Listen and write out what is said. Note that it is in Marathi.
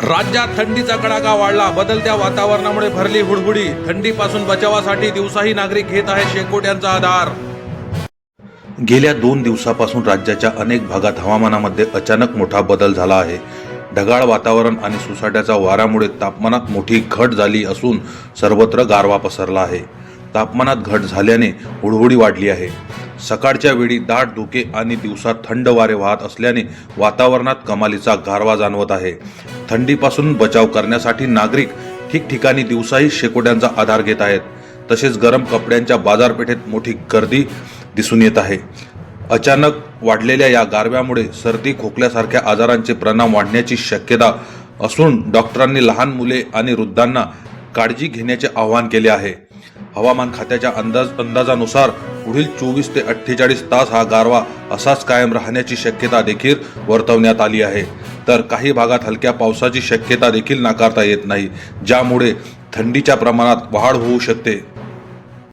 राज्यात थंडीचा कडाका वाढला. बदलत्या वातावरणामुळे भरली हुडहुडी. थंडीपासून बचावासाठी दिवसाही नागरिक घेत आहे शेकोट्यांचा आधार. गेल्या दोन दिवसापासून राज्याच्या अनेक भागात हवामानामध्ये अचानक मोठा बदल झाला आहे. ढगाळ वातावरण आणि सुसाट्याच्या वाऱ्यामुळे तापमानात मोठी घट झाली असून सर्वत्र गारवा पसरला आहे. तापमानात घट झाल्याने हुडहुडी वाढली आहे. सकाळच्या वेळी दाट धुके आणि दिवसात थंड वारे वाहत असल्याने वातावरणात कमालीचा गारवा जाणवत आहे. थंडीपासून बचाव करण्यासाठी नागरिक ठिकठिकाणी दिवसाही शेकोट्यांचा आधार घेत आहेत. तसेच गरम कपड्यांच्या बाजारपेठेत मोठी गर्दी दिसून येत आहे. अचानक वाढलेल्या या गारव्यामुळे सर्दी खोकल्यासारख्या आजारांचे परिणाम वाढण्याची शक्यता असून डॉक्टरांनी लहान मुले आणि वृद्धांना काळजी घेण्याचे आवाहन केले आहे. हवामान खात्याच्या अंदाज अंदाजानुसार पुढील चोवीस ते अठ्ठेचाळीस तास हा गारवा असाच कायम राहण्याची शक्यता देखील वर्तवण्यात आली आहे. तर काही भागात हलक्या पावसाची शक्यता देखील नाकारता येत नाही ज्यामुळे थंडीच्या प्रमाणात वाढ होऊ शकते.